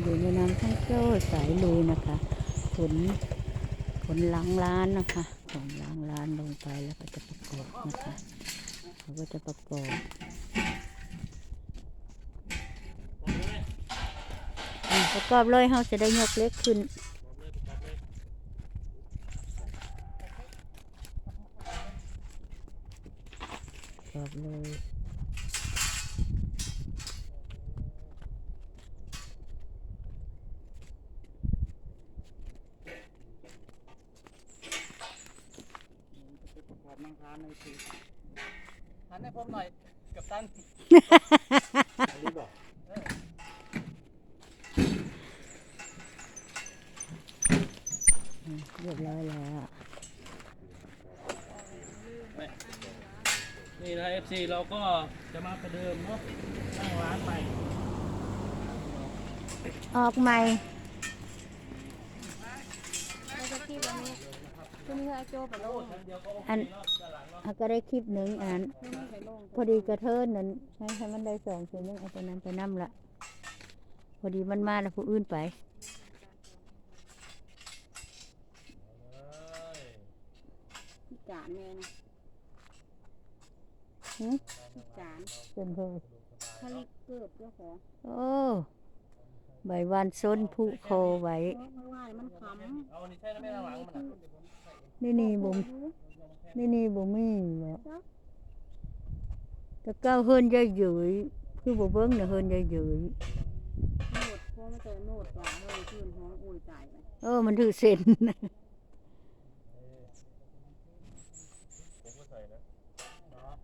อยู่ในน้ำท่องเที่ยวสายลุยนะคะขนขนล้างร้านนะคะขนล้างร้านลงไปแล้วก็จะประกอบนะคะเขาก็จะประกอบอืมประกอบเลยเขาจะได้ยกเล็กขึ้น ประกอบเลย ประกอบนั่งทานในทีทานให้ผมหน่อยกับตันอันนี้บอกอืมเรียบร้อยแล้ว นี่นะ FC เราก็จะมาประเดิมเนาะตั้งร้านใหม่ออกใหม่เราจะ คิดวันนี้คุณเพื่อโจไปลงเดี๋ยวก็โอเคอันเนาะด้านหลังเนาะเขาก็ได้คลิปหนึ่งอันนั้นไม่มีใครลงพอดีกระเทินนั้นให้ให้มันได้สองตัวนึงเอาตัวนั้นไปนั่ละพอดีมันมาแล้วผู้อื่นไปพิจารแม่นะหึพิจารจนเธอผลิตเกิดเจ้าของโอ้ใบวานซ้นผู้โคไว้เพราะเมื่อวานมันขำเอาอั นนี้ใช่แล้วไม่ทางหลังมันอะนี่นี่บุมนี่นี่บุมีแล้วแต่เก้าเฮิรนยายหยืยคือบ่เบิ้งเนี่ยเฮิรนยายหยืยโนดเพราะมันเจอโนดว่าเฮ้ยคืนห้องโอยตายไปเออ มันถือเส้นผมก็ใส่นะเนาะ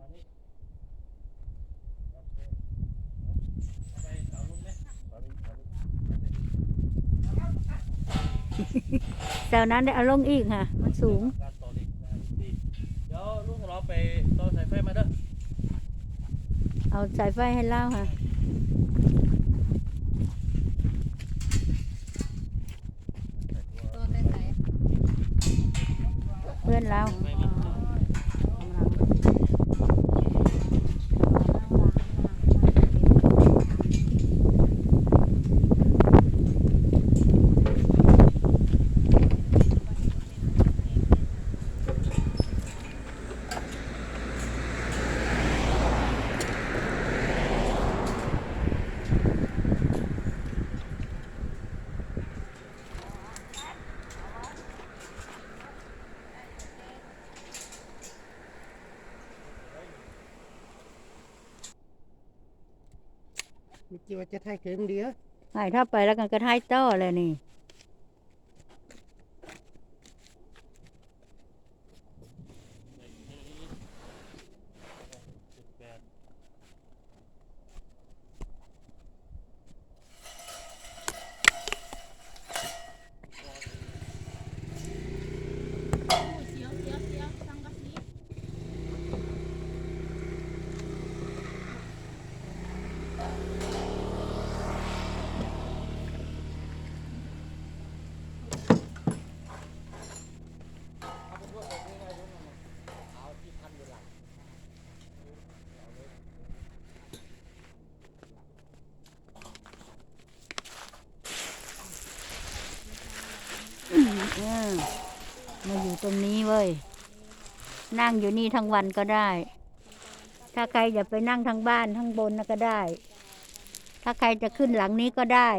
อันนี้โอเคเอาไปเอารุ่นเนี่ยเอารุ่นเอารุ่น แถวนั้นได้เอาลงอีกค่ะ มันสูง การต่อเหล็กนะดีเดี๋ยวลูกของเราไปต่อสายไฟมาเด้อเอาสายไฟให้เล่าค่ะตัวใส่เพื่อนเราไฟม มีจีว่าจะถ่ายเกินเดียวหายถ้าไปแล้วกันก็ถ่ายต้อเลยนี่ แปด เสียวเสียวเสียวสังกะสี เออ มาอยู่ตรงนี้เว้ย นั่งอยู่นี่ทั้งวันก็ได้ ถ้าใครอยากไปนั่งทั้งบ้านทั้งบนน่ะก็ได้ ถ้าใครจะขึ้นหลังนี้ก็ได้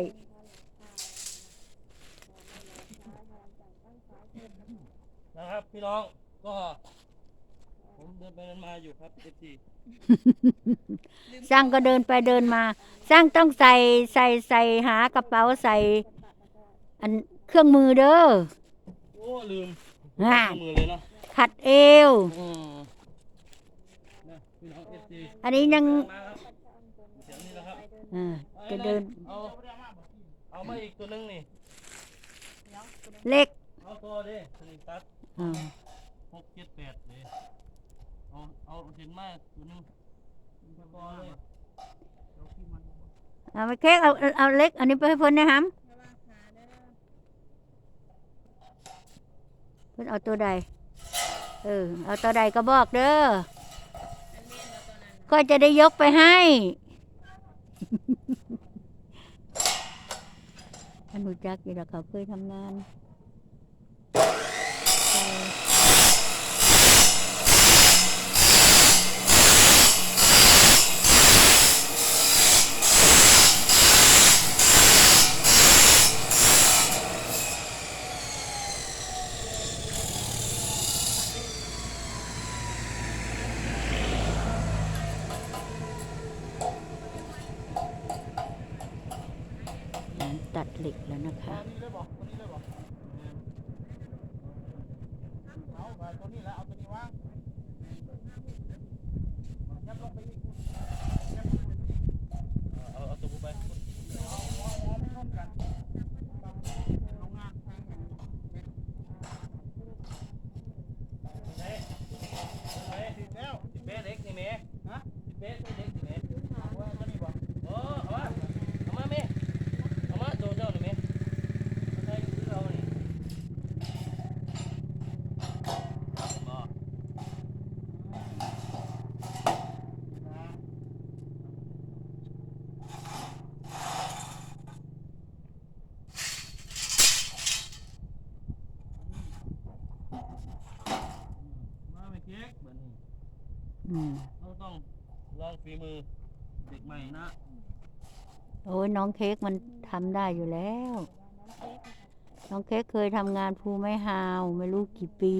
นะครับพี่น้องก็ผมเดินไปเดินมาอยู่ครับ FC สร้างก็เดินไปเดินมา สร้างต้องใส่ใส่ใส่หากระเป๋าใส่ อันเครื่องมือเด้อโอ้ลืมง่ายมือเลยเนาะขัดเอว อืมนะพี่น้อง FC อันนี้ยังมาครับเสียงนี้นะครับอ่าจะเดินเอาเอามาอีกตัวหนึงนี่ เล็กเอาตัวดิสลิงตัดอ่าหกเจ็ดแปดเลยเอาเอาเห็นมากตัวหนึงตัวตัวเลยเอาที่มันเอาไปเค้กเอาเอาเอาเล็ก อันนี้ไปให้เพิ่นนะครับ นเอาตัวใด เออ เอาตัวใดก็บอกเด้อก็จะได้ยกไปให้ท่านหูจักอยู่แล้วเขาเคยทำงาน ตัวนี้แล้วเอาตัวนี้วางยับลงไปอีกยับลงไปอีกเอาเอาตัวกูไปเอาเอาเอาไม่ร่วมกันโรงงานเฮ้ยเฮ้ยติดแล้วติดเป๊ะเล็กนี่เมย์ฮะติดเป๊ะล็กนี่เมย์เอาไว้ตัวนี้บอกโอ้เอามาเอามาเมย์เอามาโดนเจ้าหน่อยเมย์เอาใส่คือเอานี่บอก มาไม่ เค้กเหมือนนี่อืมเราต้องลองฝีมือเด็กใหม่นะโอ้ยน้องเค้กมันทำได้อยู่แล้ว น้องเค้กเคยทำงานภูไม้ฮาว ไม่รู้กี่ปี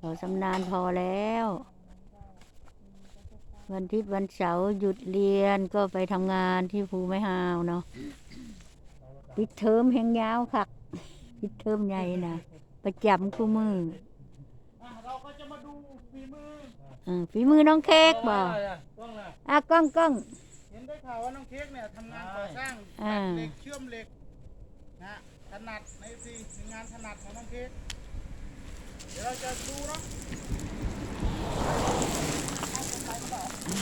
เราชำนาญพอแล้ว วันอาทิตย์วันเสาร์หยุดเรียนก็ไปทำงานที่ภูไม้ฮาวเนาะปิดเทอมแห่งยาวค่ะปิดเทอมใหญ่นะประจำคู่มืออะเราก็จะ มาดูฝีมือเออฝีมือน้องเค้กบอต้องนะอะกล้องกล้องเห็นได้ข่าวว่าน้องเค้กเนี่ยทำงานก่อสร้างอ่าตัดเหล็กเชื่อมเหล็กนะถนัดในซีงานถนัดของน้องเค้กเดี๋ยวเราจะดูเนาะ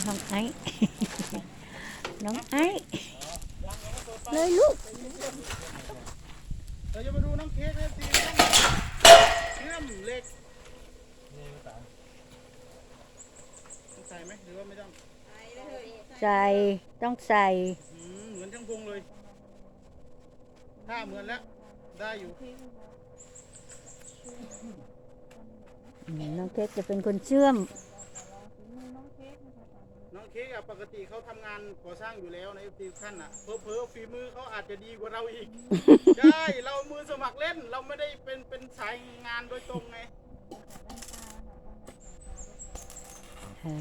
น้องไอ้น้องไอ้เลยลูกเราจะมาดูน้องเค้กในซีเชื่อมเหล็กนี่ภาษาต้อง ใส่ไหมหรือว่าไม่ต้องใส่ต้องใส่อืมเหมือนช่างพงเลยถ้าเหมือนแล้วได้อยู่อืมน้องเค้กจะเป็นคนเชื่อม น้องเค้กอะปกติเขาทำงานก่อสร้างอยู่แล้วในทีขั้นอะเพอเพอๆฝีมือเขาอาจจะดีกว่าเราอีก ใช่ เรามือสมัครเล่นเราไม่ได้เป็นเป็นสายงานโดยตรงไงเออเรา ต้อ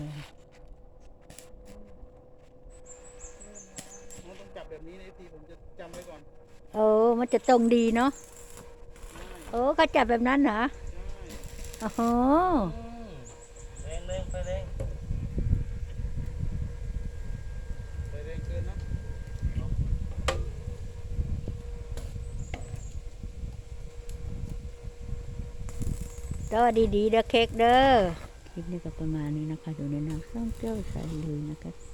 งจับแบบนี้ในทีผมจะจำไว้ก่อนโอ้มันจะตรงดีเนาะโอ้เขาจับแบบนั้นเหรอใช่โอ้โหแรงแรงไปแรงไปเร่งเกินเนาะก็ดีๆเด้อเค้กเด้อ คลิปนี้ก็ประมาณนี้นะคะอยู่ในน้ำส้มเจ้าใส่เลยนะคะ